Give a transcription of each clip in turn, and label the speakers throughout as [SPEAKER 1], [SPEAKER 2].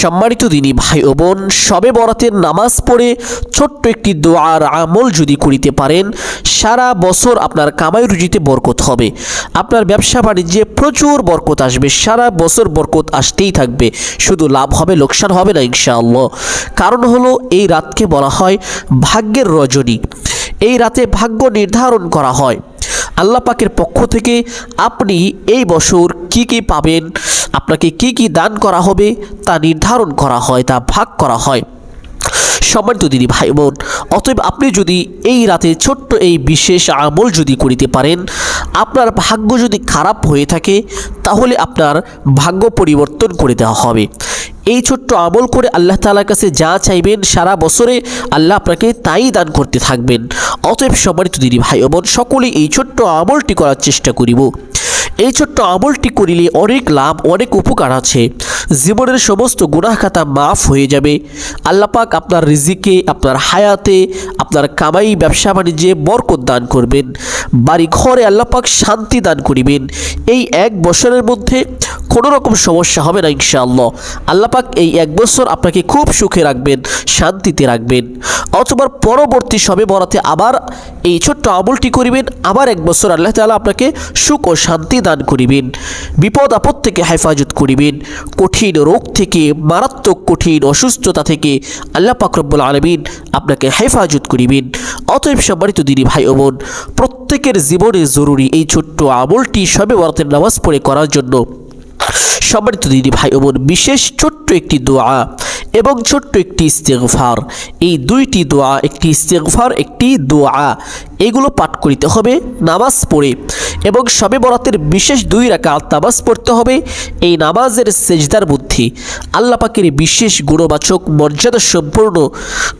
[SPEAKER 1] সম্মানিত দিনী ভাই ও বোন, সবে বরাতের নামাজ পড়ে ছোট্ট একটি দোয়ার আমল যদি করিতে পারেন, সারা বছর আপনার কামাই রুজিতে বরকত হবে। আপনার ব্যবসা বাণিজ্যে প্রচুর বরকত আসবে, সারা বছর বরকত আসতেই থাকবে। শুধু লাভ হবে, লোকসান হবে না, ইনশাআল্লাহ। কারণ হলো, এই রাতকে বলা হয় ভাগ্যের রজনী। এই রাতে ভাগ্য নির্ধারণ করা হয়। আল্লাহ পাকের পক্ষ থেকে আপনি এই বছর কি কি পাবেন, আপনাকে কি কি দান করা হবে তা নির্ধারণ করা হয়, তা ভাগ করা হয়। সম্মানিত দিদি ভাই বোন অতএব আপনি যদি এই রাতে ছোট্ট এই বিশেষ আমল যদি করিতে পারেন, আপনার ভাগ্য যদি খারাপ হয়ে থাকে, তাহলে আপনার ভাগ্য পরিবর্তন করে দেওয়া হবে। এই ছোট্ট আমল করে আল্লাহ তালার কাছে যা চাইবেন সারা বছরে আল্লাহ আপনাকে তাই দান করতে থাকবেন। অতএব সম্মানিত দিদি ভাই বোন, সকলেই এই ছোট্ট আমলটি করার চেষ্টা করিব। এই ছোট্ট আমলটি করিলে অনেক লাভ, অনেক উপকার আছে। জীবনের সমস্ত গুনাহ খাতা মাফ হয়ে যাবে। আল্লাপাক আপনার রিজিকে, আপনার হায়াতে, আপনার কামাই, ব্যবসা বাণিজ্যে বরকত দান করবেন। বাড়ি ঘরে আল্লাপাক শান্তি দান করিবেন। এই এক বছরের মধ্যে কোনো রকম সমস্যা হবে না ইনশাআল্লাহ। আল্লাপাক এই এক বছর আপনাকে খুব সুখে রাখবেন, শান্তিতে রাখবেন। অথবা পরবর্তী সবে বরাতে আবার এই ছোট্ট আমলটি করিবেন, আবার এক বছর আল্লাহ তাআলা আপনাকে সুখ ও শান্তি দান করিবেন, বিপদ আপদ থেকে হেফাজত করিবেন, কঠিন রোগ থেকে, মারাত্মক কঠিন অসুস্থতা থেকে আল্লাহ পাকরব্বুল আলমিন আপনাকে হেফাজত করিবেন। অতএব সম্মানিত দিদি ভাই ও বোন, প্রত্যেকের জীবনে জরুরি এই ছোট্ট আমলটি সবে বরাতের নামাজ পড়ে করার জন্য। সম্মানিত দিদি ভাই ও বোন, বিশেষ ছোট্ট একটি দোয়া এবং ছোট্ট একটি ইস্তেগফার। এই দুইটি দোয়া, একটি ইস্তেগফার, একটি দোয়া, এগুলো পাঠ করিতে হবে নামাজ পড়ে এবং সবে বরাতের বিশেষ দুই রাকাত নামাজ পড়তে হবে। এই নামাজের সেজদার বুদ্ধি আল্লাহ পাকের বিশেষ গুণবাচক মর্যাদা সম্পূর্ণ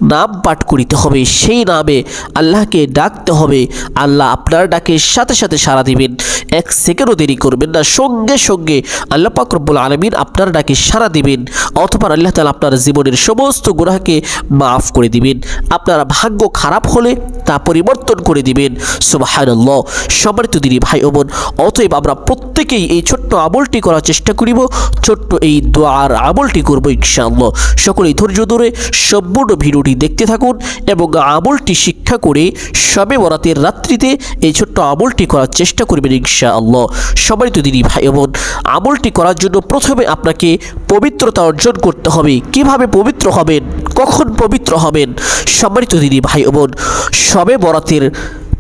[SPEAKER 1] নাম পাঠ করিতে হবে। সেই নামে আল্লাহকে ডাকতে হবে। আল্লাহ আপনার ডাকে সাথে সাথে সাড়া দিবেন। এক সেকেন্ডও দেরি করবেন না। সঙ্গে সঙ্গে আল্লাহ আলমিন আপনার ডাকে সাড়া দিবেন। অথবা আল্লাহ তালা আপনার জীবনের সমস্ত গুনাহকে মাফ করে দিবেন। আপনার ভাগ্য খারাপ হলে তা পরিবর্তন করে দিবেন। সুবাহান্লাহ সম্মানিত দিদি ভাই ও বোন, অতএব আমরা প্রত্যেকেই এই ছোট্ট আমলটি করার চেষ্টা করিব, ছোট্ট এই দোয়ার আমলটি করব ইনশাআল্লাহ। সকলেই ধৈর্য ধরে সম্পূর্ণ ভিডিওটি দেখতে থাকুন এবং আমলটি শিক্ষা করে সবে বরাতের রাত্রিতে এই ছোট্ট আমলটি করার চেষ্টা করবেন ইনশাআল্লাহ। সম্মানিত দিদি ভাই ও বোন, আমলটি করার জন্য প্রথমে আপনাকে পবিত্রতা অর্জন করতে হবে। কীভাবে পবিত্র হবেন? কখন পবিত্র হবেন? সম্মানিত দিদি ভাই বোন, সবে বরাতের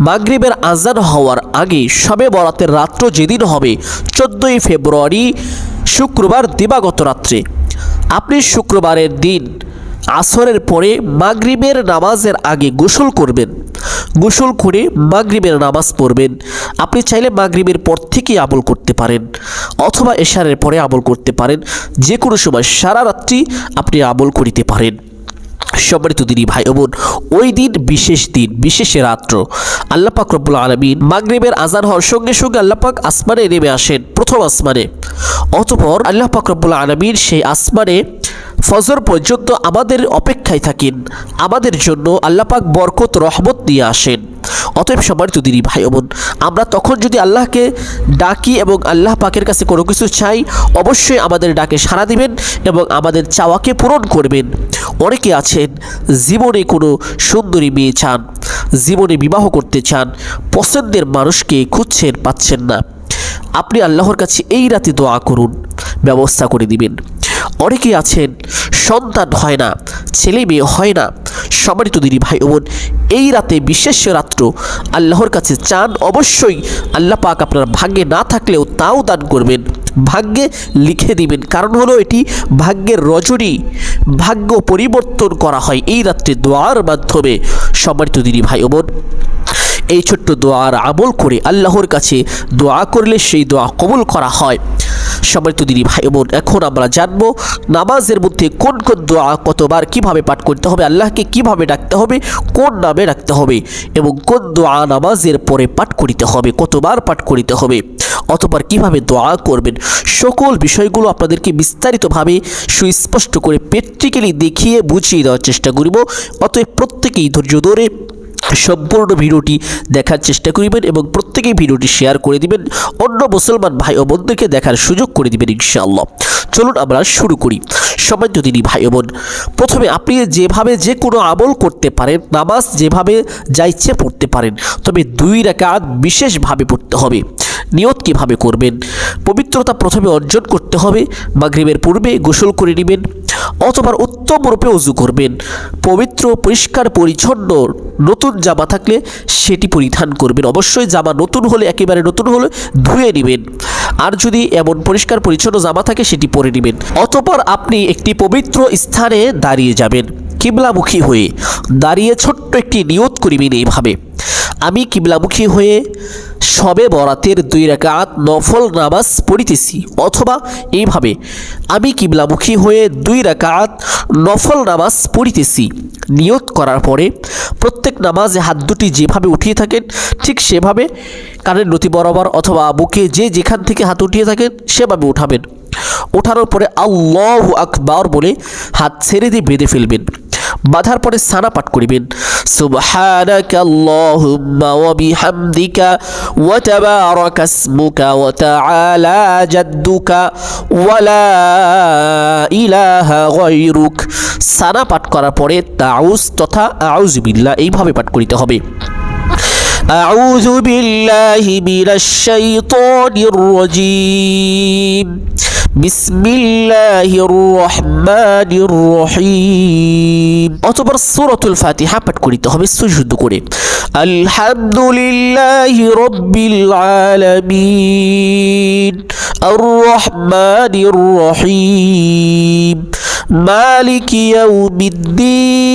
[SPEAKER 1] মাগরিবের আজান হওয়ার আগে সবে বরাতের রাত্র যেদিন হবে, চোদ্দোই ফেব্রুয়ারি, শুক্রবার দিবাগত রাত্রে। আপনি শুক্রবারের দিন আসরের পরে মাগরিবের নামাজের আগে গোসল করবেন। গোসল করে মাগরিবের নামাজ পড়বেন। আপনি চাইলে মাগরিবের পর থেকেই আমল করতে পারেন। অথবা এশারের পরে আমল করতে পারেন। যে কোনো সময় সারা রাত্রি আপনি আমল করিতে পারেন। সম্মানিত দিনী ভাই বোন, ওই দিন বিশেষ দিন, বিশেষ রাত্র। আল্লাপাক রব্বুল আলমিন মাগরিবের আজান হওয়ার সঙ্গে সঙ্গে আল্লাপাক আসমানে নেমে আসেন প্রথম আসমানে। অতপর আল্লাহ পাক রব্বুল আলমিন সেই আসমানে ফজর পর্যন্ত আমাদের অপেক্ষায় থাকেন। আমাদের জন্য আল্লাহ পাক বরকত, রহমত নিয়ে আসেন। অতএব সবার তো দিনী ভাই বোন, আমরা তখন যদি আল্লাহকে ডাকি এবং আল্লাহ পাকের কাছে কোনো কিছু চাই, অবশ্যই আমাদের ডাকে সাড়া দিবেন এবং আমাদের চাওয়াকে পূরণ করবেন। অনেকে আছেন, জীবনে কোনো সুন্দরী মেয়ে চান, জীবনে বিবাহ করতে চান, পছন্দের মানুষকে খুঁজছেন, পাচ্ছেন না। আপনি আল্লাহর কাছে এই রাতে দোয়া করুন, ব্যবস্থা করে দিবেন। অনেকে আছেন? সন্তান হয় না, ছেলে মেয়ে হয় না। সম্মানিত দিদি ভাই বোন, এই রাতে বিশেষ রাত্র আল্লাহর কাছে চান অবশ্যই আল্লাহ পাক আপনার ভাগ্যে না থাকলেও তাও দান করবেন। ভাগ্যে লিখে দিবেন, কারণ হলো এটি ভাগ্যের রজনী। ভাগ্য পরিবর্তন করা হয় এই রাত্রে দোয়ার মাধ্যমে। সম্মানিত দিদি ভাই বোন, এই ছোট্ট দোয়ার আমল করে আল্লাহর কাছে দোয়া করলে সেই দোয়া কবুল করা হয়। সম্মানিত দিদি ভাই বোন, এখন আমরা জানব নামাজের মধ্যে কোন কোন দোয়া কতবার কীভাবে পাঠ করতে হবে, আল্লাহকে কীভাবে ডাকতে হবে, কোন নামে ডাকতে হবে এবং কোন দোয়া নামাজের পরে পাঠ করিতে হবে, কতবার পাঠ করিতে হবে অতবার কীভাবে দোয়া করবেন, সকল বিষয়গুলো আপনাদেরকে বিস্তারিতভাবে সুস্পষ্ট করে প্র্যাকটিক্যালি দেখিয়ে বুঝিয়ে দেওয়ার চেষ্টা করিব, অতএব প্রত্যেকেই ধৈর্য ধরে সম্পূর্ণ ভিডিওটি দেখার চেষ্টা করিবেন এবং প্রত্যেকেই ভিডিওটি শেয়ার করে দিবেন। অন্য মুসলমান ভাই ও বোনদেরকে দেখার সুযোগ করে দিবেন ইনশাআল্লাহ। চলুন আমরা শুরু করি। সবাই যদি ভাই বোন, প্রথমে আপনি যেভাবে যে কোনো আমল করতে পারেন, নামাজ যেভাবে যা ইচ্ছে পড়তে পারেন, তবে দুই রাকাত বিশেষভাবে পড়তে হবে। নিয়ত কীভাবে করবেন? পবিত্রতা প্রথমে অর্জন করতে হবে, মাগরিবের পূর্বে গোসল করে নেবেন অথবা উত্তম রূপে উজু করবেন। পবিত্র, পরিষ্কার, পরিচ্ছন্ন, নতুন জামা থাকলে সেটি পরিধান করবেন। অবশ্যই জামা নতুন হলে, একেবারে নতুন হলে ধুয়ে নেবেন। আর যদি এমন পরিষ্কার, পরিচ্ছন্ন জামা থাকে, সেটি পরে নেবেন। অতপর আপনি একটি পবিত্র স্থানে দাঁড়িয়ে যাবেন, কিবলামুখী হয়ে। দাঁড়িয়ে ছোট্ট একটি নিয়ত করিবেন এইভাবে। আমি কিবলামুখী হয়ে সবে বরাতের দুই রাকাত নফল নামাজ পড়িতেছি। অথবা এইভাবে, আমি কিবলামুখী হয়ে দুই রাকাত নফল নামাজ পড়িতেছি। নিয়ত করার পরে প্রত্যেক নামাজে হাত দুটি যেভাবে উঠিয়ে থাকেন, ঠিক সেভাবে কানের নতি বরাবর অথবা বুকে যে যেখান থেকে হাত উঠিয়ে থাকেন, সেভাবে উঠাবেন। ওঠানোর পরে আল্লাহ আকবার বলে হাত ছেড়ে দিয়ে বেঁধে ফেলবেন। বাঁধার পরে সানা পাঠ করিবেন সুবহানাকা আল্লাহুম্মা ওয়া বিহামদিকা ওয়া তাবারাকা ইসমুকা ওয়া তাআলা জাদ্দুকা ওয়া লা ইলাহা গায়রুক সানা পাঠ করার পরে তাউজ তথা আউযু বিল্লাহ এইভাবে পাঠ করিতে হবে أعوذ بالله من الشيطان الرجيم অতবার সুরতুল ফাতিহা পাঠ করিতে হবে সুযুদ্ধ করে আলহামদুলিল্লাহ রব্বিল আলামিন আর রহমানির রহিম মালিক ইয়াউমিদ্দিন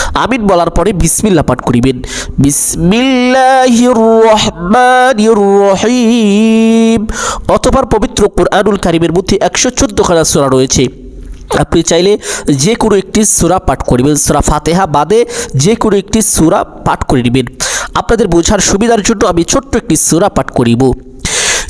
[SPEAKER 1] আমিন বলার পরে বিসমিল্লা পাঠ করিবেন। বিসমিল্লাহির রহিম অতপর পবিত্র কোরআনুল কারিমের মধ্যে একশো চোদ্দখানা সূরা রয়েছে। আপনি চাইলে যে কোনো একটি সূরা পাঠ করিবেন। সূরা ফাতেহা বাদে যে কোনো একটি সূরা পাঠ করে নেবেন আপনাদের বোঝার সুবিধার জন্য আমি ছোট্ট একটি সূরা পাঠ করিব।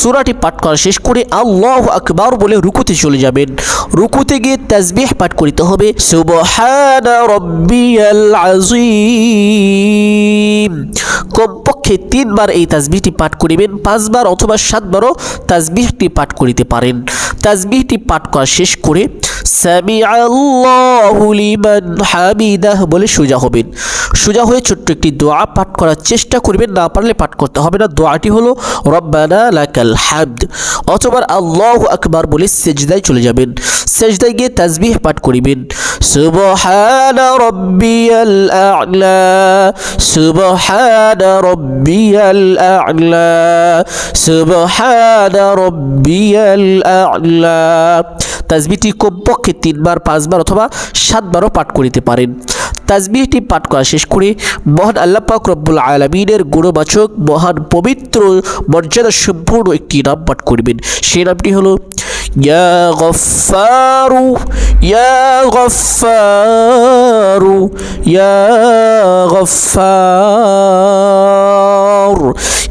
[SPEAKER 1] সুরাটি পাঠ করা শেষ করে আল্লাহ আকবার বলে রুকুতে চলে যাবেন। রুকুতে গিয়ে তাজবিহ পাঠ করিতে হবে। কমপক্ষে তিনবার এই তাজবিহটি পাঠ করিবেন, পাঁচবার অথবা সাতবারও তাজবিহটি পাঠ করিতে পারেন। তাজবিহটি পাঠ করা শেষ করে হামিদাহ বলে সোজা হবেন সোজা হয়ে ছোট্ট একটি দোয়া পাঠ করার চেষ্টা করবেন, না পারলে পাঠ করতে হবে না। দোয়াটি হলো, রব্বানা লাকাল হামদ অথবা আল্লাহ আকবার বলে সেজদায় চলে যাবেন। সেজদায় গিয়ে তাসবিহ পাঠ করিবেন। সুবহানা রব্বিয়াল আ'লা সুবহানা রব্বিয়াল আ'লা সুবহানা রব্বিয়াল আ'লা তাসবিহটি কমপক্ষে তিনবার, পাঁচবার অথবা সাতবারও পাঠ করিতে পারেন। তাজবিহটি পাঠ করা শেষ করে মহান আল্লাহ পাক রব্বুল আলমিনের গুণবাচক, মহান পবিত্র মর্যাদা সম্পূর্ণ একটি নাম পাঠ করবেন। সেই নামটি হলো ইয়া গফারু ইয়া গফারু ইয়া গফার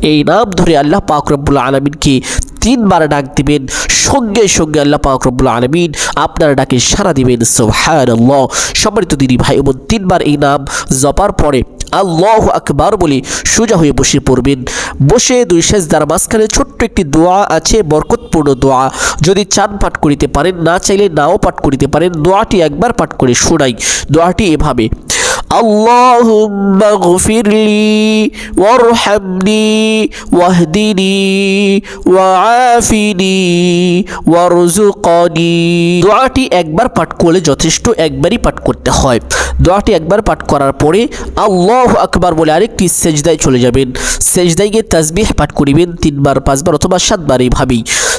[SPEAKER 1] এই নাম ধরে আল্লাহ পাক রব্বুল আলমিনকে তিনবার ডাক দিবেন। সঙ্গে সঙ্গে আল্লাহ পাক রব্বুল আলমিন আপনার ডাকে সারা দিবেন। সুবহানাল্লাহ। সম্মানিত দিদি ভাই বোন, তিনবার এই নাম জপার পরে আল্লাহ আকবার বলে সোজা হয়ে বসে পড়বেন। বসে দুই শেষ সেজদার মাঝখানে ছোট্ট একটি দোয়া আছে, বরকতপূর্ণ দোয়া। যদি চান পাঠ করিতে পারেন, না চাইলে নাও পাঠ করিতে পারেন, দোয়াটি একবার পাঠ করে শোনাই। দোয়াটি এভাবে اللهم اغفر لي وارحمني واهدني وعافني وارزقني দোয়াটি একবার পাঠ করলে যথেষ্ট একবারই পাঠ করতে হয় দোয়াটি একবার পাঠ করার পরে আল্লাহ আকবার বলে আরেকটি সেজদায় চলে যাবেন সেজদায় গিয়ে তাসবিহ পাঠ করিবেন তিনবার পাঁচবার অথবা সাতবার এইভাবেই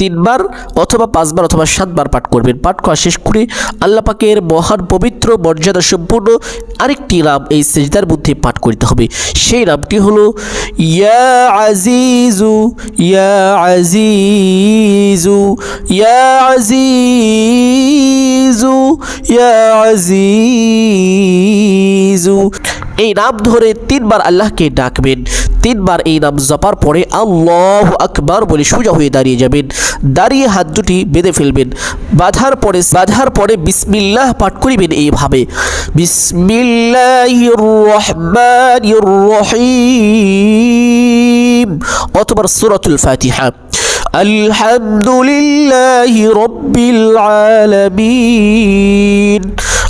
[SPEAKER 1] তিনবার অথবা পাঁচবার অথবা সাতবার পাঠ করবেন। পাঠ করা শেষ করে আল্লাহ পাকের মহান পবিত্র মর্যাদা সম্পূর্ণ আরেকটি নাম এই সেজদার মধ্যে পাঠ করতে হবে। সেই নামটি হলো, ইয়া আজিজু ইয়া আজিজু ইয়া আজিজু ইয়া আজিজু। এই নাম ধরে তিনবার আল্লাহকে ডাকবেন, তিনবার এই নাম জপার পরে আল্লাহ আকবার বলে সোজা হয়ে দাঁড়িয়ে যাবেন। দাঁড়িয়ে হাত দুটি বেঁধে ফেলবেন। বাঁধার পরে বাঁধার পরে বিসমিল্লাহ পাঠ করিবেন এইভাবে। বিসমিল্লাহিম অথবা সুরাতুল ফাতিহা। আলহামদুলিল্লাহ রব্বিল আলামিন।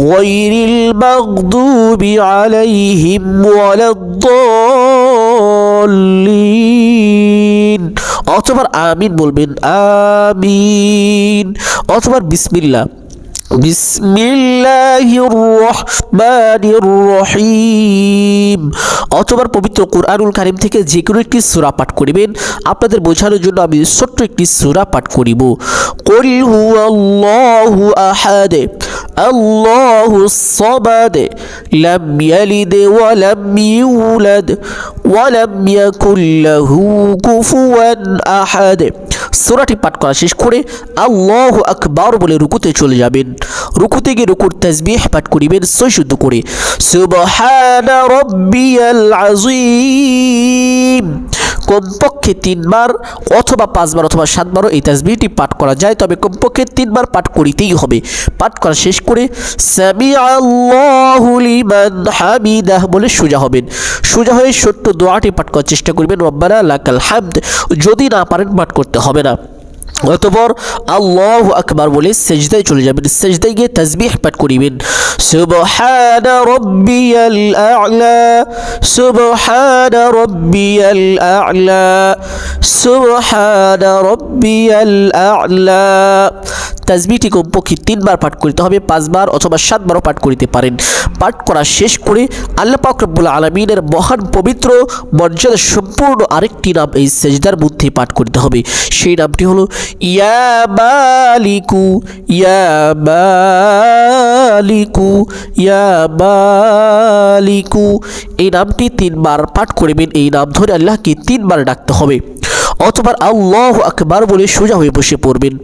[SPEAKER 1] غير المغضوب عليهم ولا الضالين অথবা আমিন বলবেন আমিন অথবা বিসমিল্লাহ বিসমিল্লাহির রহমানির রহিম অথবা পবিত্র কোরআনুল কারিম থেকে যে কোনো একটি সূরা পাঠ করিবেন আপনাদের বোঝানোর জন্য আমি ছোট্ট একটি সূরা পাঠ করিব কুল হুয়াল্লাহু আহাদ লাম ইয়ালিদ ওয়া লাম ইউলাদ ওয়া লাম ইয়াকুল লাহু কুফুয়ান আহাদ। সূরাটি পাঠ করা শেষ করে আল্লাহ আকবার বলে রুকুতে চলে যাবেন। রুকুতে গিয়ে রুকুর তাসবিহ পাঠ করিবেন, সই শুদ্ধ করে। সুবহানা রব্বিয়াল আযীম। কমপক্ষে তিনবার অথবা পাঁচবার অথবা সাতবারও এই তাসবিহটি পাঠ করা যায়। তবে কমপক্ষে তিনবার পাঠ করিতেই হবে। পাঠ করা শেষ করে বলে সোজা হবেন। সোজা হয়ে ছোট্ট দোয়াটি পাঠ করার চেষ্টা করবেন। রব্বানা লাকাল হামদ যদি না পারেন পাঠ করতে হবে না। অতপর আল্লাহ আকবার বলে সেজদায় চলে যাবেন, সেজদায় গিয়ে তাসবিহ পাঠ করিবেন। সুবহান রব্বিয়াল আ'লা, সুবহান রব্বিয়াল আ'লা, সুবহান রব্বিয়াল আ'লা। তাসবিহটি কমপক্ষে তিনবার পাঠ করিতে হবে, পাঁচবার অথবা সাতবারও পাঠ করিতে পারেন। পাঠ করা শেষ করে আল্লাহ পাক রব্বুল আলমিনের মহান পবিত্র মর্যাদা সম্পূর্ণ আরেকটি নাম এই সেজদার মধ্যে পাঠ করতে হবে। সেই নামটি হলো ইয়া বালিকু ইয়া বালিকু ইয়া বালিকু। এই নামটি তিনবার পাঠ করবেন, এই নাম ধরে আল্লাহকে তিনবার ডাকতে হবে। অথবা আল্লাহ আকবার বলে সোজা হয়ে বসে পড়বেন।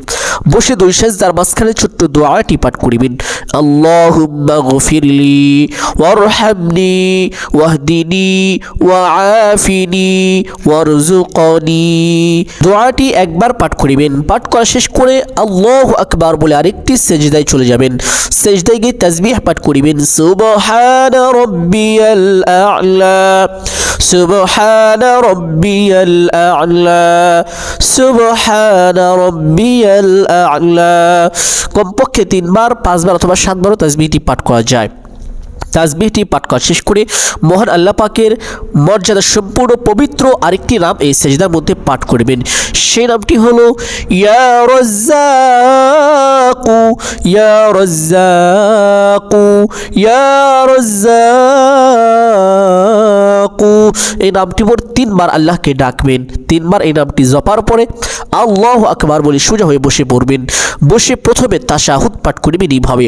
[SPEAKER 1] বসে দুই যার মাঝখানে ছোট্ট দোয়াটি পাঠ করিবেন। আল্লাহুম্মা গফিরলি ওয়ারহামনি ওয়াহদিনি ওয়াআফিনি ওয়ারজুকনি দোয়াটি একবার পাঠ করিবেন। পাঠ করা শেষ করে আল্লাহ আকবার বলে আরেকটি সেজদায় চলে যাবেন। সেজদায় গিয়ে তাসবিহ পাঠ করিবেন। সুবহান রব্বিয়াল আ'লা। সুবহান রব্বিয়াল আ'লা, সুবহান রব্বিয়াল আ'লা। কমপক্ষে তিনবার, পাঁচবার অথবা সাতবারও তাসবিহটি পাঠ করা যায়। তাসবিহটি পাঠ করা শেষ করে মহান আল্লাহ পাকের মর্যাদা সম্পূর্ণ পবিত্র আরেকটি নাম এই সেজদার মধ্যে পাঠ করবেন। সেই নামটি হলো, ইয়া রাজ্জাকু ইয়া রাজ্জাকু ইয়া রাজ্জাকু। এই নামটি মোট তিনবার আল্লাহকে ডাকবেন। তিনবার এই নামটি জপার পরে আল্লাহ আকবার বলে সোজা হয়ে বসে পড়বেন। বসে প্রথমে তাশাহুদ পাঠ করবেন এইভাবে।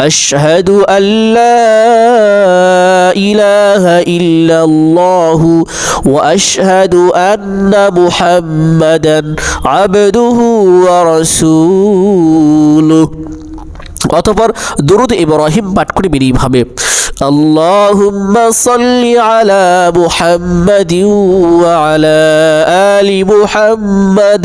[SPEAKER 1] أشهد أن لا إله إلا الله وأشهد أن محمدا عبده ورسوله অতপর দরুদ ইব্রাহিম পাঠ করে বেরিয়ে اللهم صل على محمد وعلى آل محمد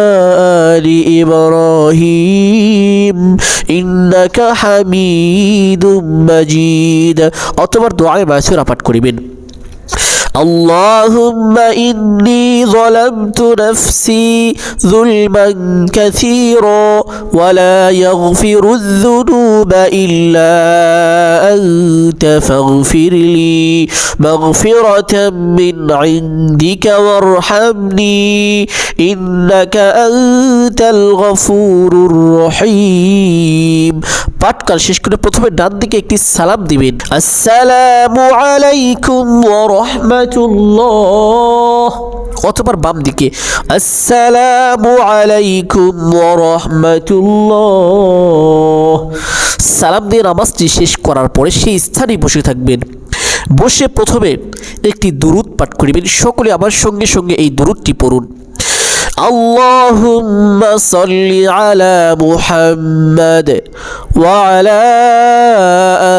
[SPEAKER 1] آل إبراهيم إنك حميد مجيد অতবার দোয়ায় মাসুরা পাঠ করিবেন اللهم إني ظلمت نفسي ظلما كثيرا ولا يغفر الذنوب إلا أنت فاغفر لي مغفرة من عندك وارحمني إنك أنت الغفور الرحيم পাটকাল শেষ করে প্রথমে ডান দিকে একটি সালাম দিবেন আসসালামু আলাইকুম ওয়া রাহমাতুল্লাহ অতবার বাম দিকে আসসালামু আলাইকুম ওয়া রাহমাতুল্লাহ সালাম দিয়ে নামাজটি শেষ করার পরে সেই স্থানে বসে থাকবেন বসে প্রথমে একটি দুরুদ পাঠ করিবেন সকলে আমার সঙ্গে সঙ্গে এই দুরুদটি পড়ুন اللهم صل على محمد وعلى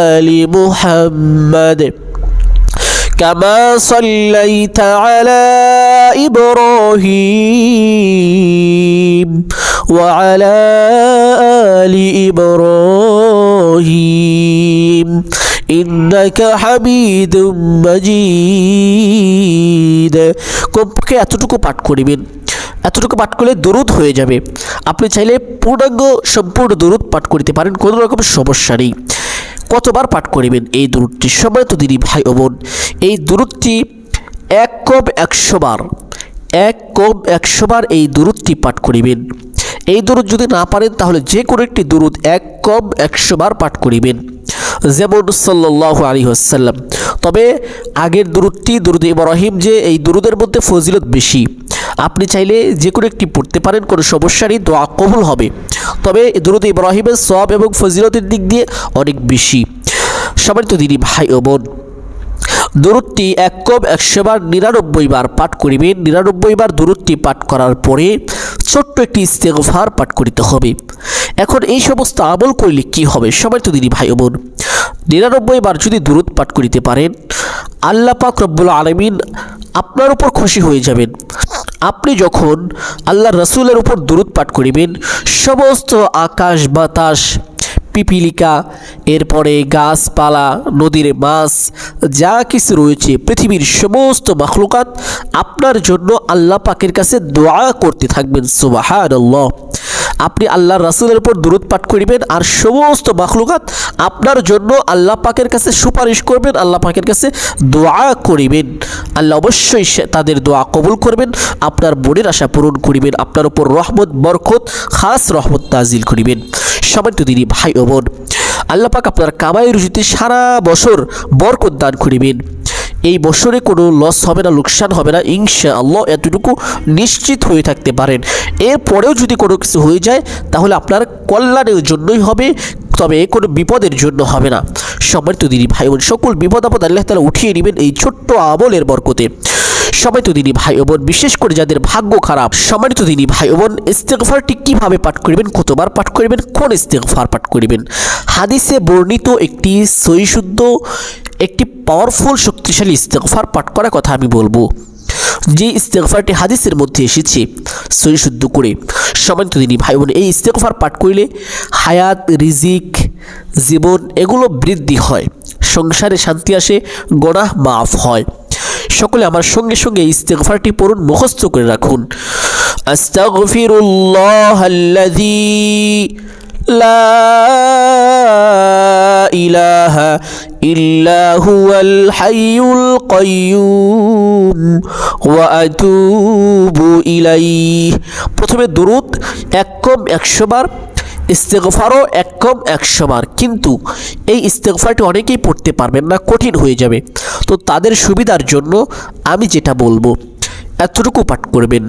[SPEAKER 1] آل محمد كما صليت على إبراهيم وعلى آل إبراهيم إنك حميد مجيد কমপক্ষে এতটুকু পাঠ করিবেন এতটুকু পাঠ করলে দরুদ হয়ে যাবে আপনি চাইলে পূর্ণাঙ্গ সম্পূর্ণ দরুদ পাঠ করিতে পারেন কোনো রকম সমস্যা নেই কতবার পাঠ করিবেন? এই দূরটি সময় তো দিদি ভাই ও বোন। এই দূরত্বটি এক কম একশো বার, এক কম একশো বার এই দূরত্বটি পাঠ করিবেন। এই দূরত যদি না পারেন, তাহলে যে কোনো একটি দূরত এক কম একশো বার পাঠ করিবেন। যেমন সাল্লাহ আলী আসাল্লাম তবে আগের দূরত্বটি দুরুদ ইব্রাহিম যে, এই দুরুদের মধ্যে ফজিলত বেশি। আপনি চাইলে যে কোনো একটি পড়তে পারেন, কোনো সমস্যা নেই দোয়া কবুল হবে। তবে দুরুদ ইব্রাহিমের সব এবং ফজিলতের দিক দিয়ে অনেক বেশি। সবাই তো দিদি ভাই ও বোন দূরত্বটি এক কম একশো বার নিরানব্বই বার পাঠ করিবেন। নিরানব্বই বার দূরত্বটি পাঠ করার পরে ছোট্ট একটি ইস্তেগফার পাঠ করিতে হবে। এখন এই সমস্ত আমল করলে কি হবে? সবাই তো দিদি ভাই বোন, নিরানব্বই বার যদি দূরত পাঠ করিতে পারেন, আল্লাহ পাক রব্বুল আলমিন আপনার উপর খুশি হয়ে যাবেন। আপনি যখন আল্লাহ রসুলের উপর দূরত পাঠ করিবেন, সমস্ত আকাশ বাতাস, পিপিলিকা, এরপরে গাছপালা, নদীর মাছ, যা কিছু রয়েছে, পৃথিবীর সমস্ত মখলুকাত, আপনার জন্য আল্লাহ পাকের কাছে দোয়া করতে থাকবেন সুবাহান আপনি আল্লাহ রাসুলের উপর দূরত পাঠ করিবেন আর সমস্ত মখলুকাত আপনার জন্য আল্লাহ পাকের কাছে সুপারিশ করবেন, আল্লাহ পাকের কাছে দোয়া করিবেন। আল্লাহ অবশ্যই তাদের দোয়া কবুল করবেন, আপনার বোনের আশা পূরণ করিবেন, আপনার উপর রহমত, বরকত, খাস রহমত তাজিল করিবেন। সবাই তো দিদি ভাই ও বোন, আল্লাহ পাক আপনার কামাই রুজিতে সারা বছর বরকত দান করিবেন। এই বছরে কোনো লস হবে না, লোকসান হবে না ইনশা আল্লাহ এতটুকু নিশ্চিত হয়ে থাকতে পারেন। এরপরেও যদি কোনো কিছু হয়ে যায়, তাহলে আপনার কল্যাণের জন্যই হবে, তবে কোনো বিপদের জন্য হবে না। সম্মানিত দিদি ভাই বোন সকল বিপদ আপদ আল্লাহ তালা উঠিয়ে নেবেন এই ছোট্ট আমলের বরকতে। সবাই তো দিদি ভাই বোন বিশেষ করে যাদের ভাগ্য খারাপ, সম্মানিত দিদি ভাই বোন ইস্তেগফারটি কীভাবে পাঠ করিবেন, কতবার পাঠ করিবেন, কোন ইস্তেগফার পাঠ করিবেন? হাদিসে বর্ণিত একটি সহিশুদ্ধ একটি পাওয়ারফুল শক্তিশালী ইস্তেগফার পাঠ করার কথা আমি বলব। যে ইস্তেগফারটি হাদিসের মধ্যে এসেছে সই শুদ্ধ করে। সমান্ত দিনী ভাই বোন এই ইস্তেগফার পাঠ করলে হায়াত, রিজিক, জীবন এগুলো বৃদ্ধি হয়, সংসারে শান্তি আসে গোনাহ মাফ হয়। সকলে আমার সঙ্গে সঙ্গে এই ইস্তেগফারটি পড়ুন, মুখস্থ করে রাখুন। আস্তাগফিরুল্লাহ লা ইল্লা হুয়াল হাইয়ুল কাইয়্যুম ওয়া আতুবু ইলাইহি। প্রথমে দুরুদ এক কম একশো বার, ইস্তেগফারও এক কম একশো বার। কিন্তু এই ইস্তেগফারটি অনেকেই পড়তে পারবেন না, কঠিন হয়ে যাবে। তো তাদের সুবিধার জন্য আমি যেটা বলব, এতটুকু পাঠ করবেন।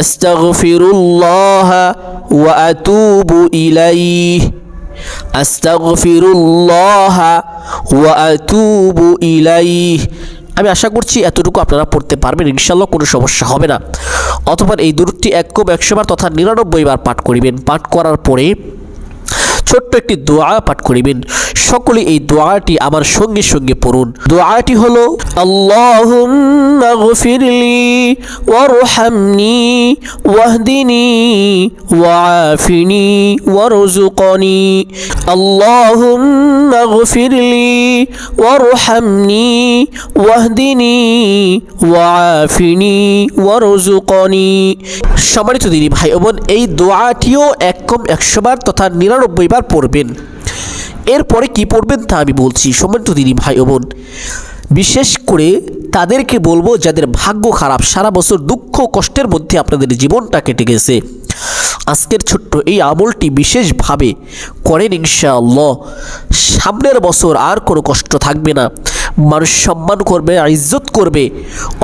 [SPEAKER 1] আস্তাগফিরুল্লাহ ওয়া আতুবু ইলাইহি। আমি আশা করছি এতটুকু আপনারা পড়তে পারবেন ইনশাল্লাহ কোনো সমস্যা হবে না। অথবা এই দূরটি এক কম একশো বার তথা নিরানব্বই বার পাঠ করিবেন। পাঠ করার পরে ছোট্ট একটি দোয়া পাঠ করিবেন। সকলে এই দোয়াটি আমার সঙ্গে সঙ্গে পড়ুন। দোয়াটি হলো, আল্লাহুম্মা গফিরলি ওয়ারহামনি ওয়াহদিনি ওয়াআফিনি ওয়ারজুকনি আল্লাহুম্মা গফিরলি ওয়ারহামনি ওয়াহদিনি ওয়াআফিনি ওয়ারজুকনি সম্মানিত দিদি ভাই বোন, এই দোয়াটিও এক কম একশো বার তথা নিরানব্বই বার পড়বেন। এরপরে কি পড়বেন তা আমি বলছি। সম্মানিত দিদি ভাই বোন, বিশেষ করে তাদেরকে বলব যাদের ভাগ্য খারাপ, সারা বছর দুঃখ কষ্টের মধ্যে আপনাদের জীবনটা কেটে গেছে। আজকের ছোট্ট এই আমলটি বিশেষভাবে করেন ইনশাআল্লাহ। সামনের বছর আর কোনো কষ্ট থাকবে না। মানুষ সম্মান করবে ইজ্জত করবে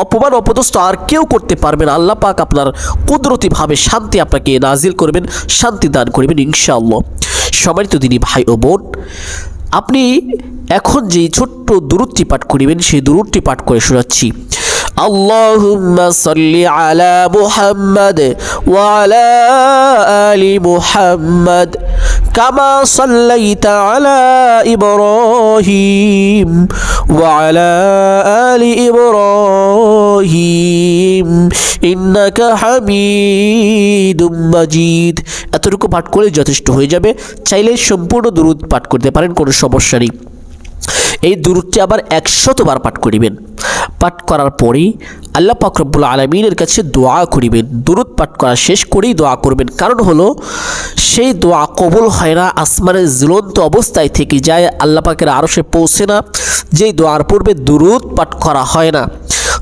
[SPEAKER 1] অপমান অপদস্থ আর কেউ করতে পারবে না আল্লাহ পাক আপনার কুদরতিভাবে শান্তি আপনাকে নাজিল করবেন শান্তি দান করবেন ইনশাআল্লাহ সম্মানিত দিনী ভাই ও বোন আপনি এখন যে ছোট্ট দূরত্বটি পাঠ করিবেন সেই দূরত্বটি পাঠ করে শোনাচ্ছি اللهم صل على محمد وعلى آل محمد كما صليت على إبراهيم وعلى آل إبراهيم إنك حميد مجيد এতটুকু পাঠ করে যথেষ্ট হয়ে যাবে চাইলে সম্পূর্ণ দূরত পাঠ করতে পারেন কোনো সমস্যা নেই এই দূরটি আবার একশতবার পাঠ করিবেন। পাঠ করার পরেই আল্লাহ পাকরবুল আলমিনের কাছে দোয়া করিবেন। দূরত পাঠ করা শেষ করেই দোয়া করবেন। কারণ হলো, সেই দোয়া কবুল হয় না, আসমানের জ্বলন্ত অবস্থায় থেকে যায়, আল্লাহ পাকের আরও সে পৌঁছে না। যেই দোয়ার পূর্বে দূরত পাঠ করা হয় না,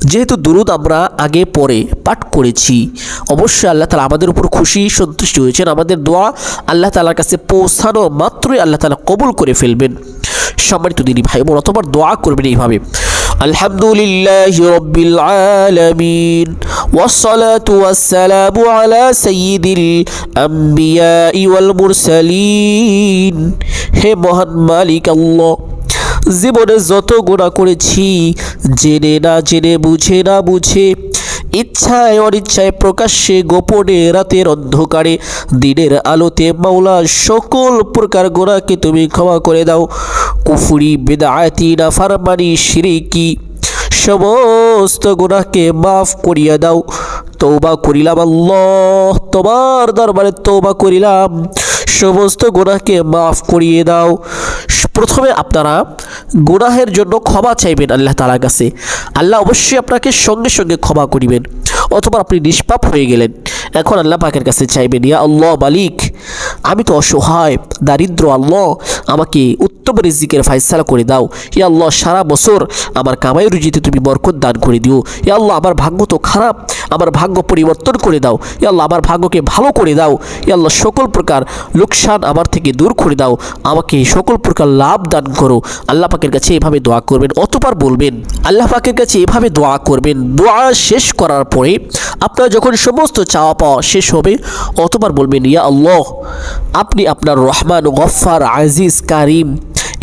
[SPEAKER 1] যেহেতু দুরুদ আমরা আগে পরে পাঠ করেছি, অবশ্যই আল্লাহ তালা আমাদের উপর খুশি, সন্তুষ্টি হয়েছেন। আমাদের দোয়া আল্লাহ তালার কাছে পৌঁছানো মাত্রই আল্লাহ তালা কবুল করে ফেলবেন। সম্মানিত দিনী ভাই বোন অথবা দোয়া করবেন এইভাবে আলহামদুলিল্লাহ রব্বিল আলামিন والصلاة والسلام على سيد الأنبياء والمرسلين হে মহান মালিক আল্লাহ জীবনে যত গোনা করেছি জেনে না জেনে বুঝে না বুঝে ইচ্ছায় অনিচ্ছায় প্রকাশ্যে গোপনে রাতের অন্ধকারে, দিনের আলোতে মাওলা সকল প্রকার গোনাকে তুমি ক্ষমা করে দাও। কুফুরি, বেদায়াতি না ফারমানি শিরিকি সমস্ত গুনাহকে মাফ করিয়া দাও। তৌবা করিলাম আল্লাহ, তোমার দরবারে তৌবা করিলাম। সমস্ত গুনাহকে মাফ করিয়ে দাও। প্রথমে আপনারা গুনাহের জন্য ক্ষমা চাইবেন আল্লাহ তালার কাছে। আল্লাহ অবশ্যই আপনাকে সঙ্গে সঙ্গে ক্ষমা করিবেন। অথবা আপনি নিষ্পাপ হয়ে গেলেন। এখন আল্লাহ পাকের কাছে চাইবেন, ইয়া আল্লাহ মালিক আমি তো অসহায়, দারিদ্র আল্লাহ, আমাকে উত্তম রিজিকের ফাইসালা করে দাও। ইয়া আল্লাহ, সারা বছর আমার কামাই রুজিতে তুমি বরকত দান করে দিও। ইয়া আল্লাহ, আমার ভাগ্য তো খারাপ, আমার ভাগ্য পরিবর্তন করে দাও। ইয়া আল্লাহ, আমার ভাগ্যকে ভালো করে দাও। ইয়া আল্লাহ, সকল প্রকার লোকসান আমার থেকে দূর করে দাও। আমাকে সকল প্রকার লাভ দান করো। আল্লাহ পাকের কাছে এভাবে দোয়া করবেন, অতবার বলবেন, আল্লাহ পাকের কাছে এভাবে দোয়া করবেন, দোয়া শেষ করার পরে আপনার যখন সমস্ত চাওয়া পাওয়া শেষ হবে, অতবার বলবেন, ইয়া আল্লাহ আপনি আপনার রহমান গফার আজিজ, কারিম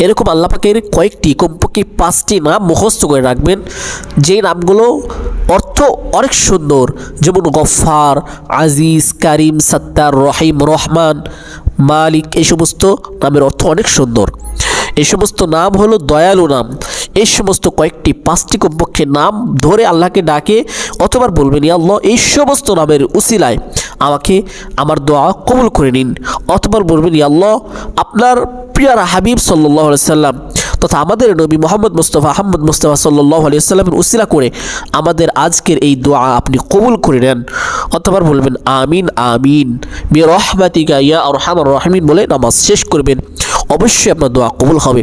[SPEAKER 1] এরকম আল্লাহ পাকের কয়েকটি কমপক্ষে পাঁচটি নাম মুখস্থ করে রাখবেন। যে নামগুলো অর্থ অনেক সুন্দর, যেমন গফার আজিজ, কারিম, সত্তার, রহিম, রহমান, মালিক এই সমস্ত নামের অর্থ অনেক সুন্দর। এই সমস্ত নাম হলো দয়ালু নাম। এই সমস্ত কয়েকটি পাঁচটি কমপক্ষে নাম ধরে আল্লাহকে ডাকে অথবা বলবেন আল্লাহ, এই সমস্ত নামের উসিলায় আমাকে আমার দোয়া কবুল করে নিন। অথবা বলবেন ইয়াল্লাহ আপনার প্রিয়ার হাবিব সাল্লাহ সাল্লাম তথা আমাদের নবী মোহাম্মদ মুস্তফা আহমদ মুস্তফা সাল্লাহ আলিয়াল্লামের উসিলা করে আমাদের আজকের এই দোয়া আপনি কবুল করে নেন। অথবা বলবেন, আমিন আমিন। বি রহমাতিকা ইয়া রহমান রহমিন বলে নামাজ শেষ করবেন। অবশ্যই আপনার দোয়া কবুল হবে।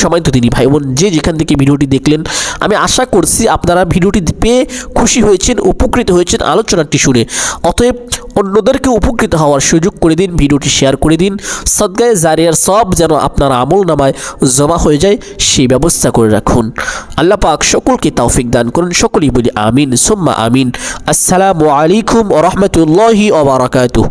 [SPEAKER 1] সময় তো তিনি ভাই বোন, যে যেখান থেকে ভিডিওটি দেখলেন, আমি আশা করছি আপনারা ভিডিওটি পেয়ে খুশি হয়েছেন, উপকৃত হয়েছেন আলোচনাটি শুনে। অতএব অন্যদেরকে উপকৃত হওয়ার সুযোগ করে দিন, ভিডিওটি শেয়ার করে দিন। সদ্গায় জারিয়ার সব যেন আপনার আমল নামায় জমা হয়ে যায়, সেই ব্যবস্থা করে রাখুন। আল্লাহ পাক সকলকে তৌফিক দান করুন, সকলেই বলি আমিন, সুম্মা আমিন। আসসালামু আলাইকুম ও রহমতুল্লাহি ওবরাকাতুহ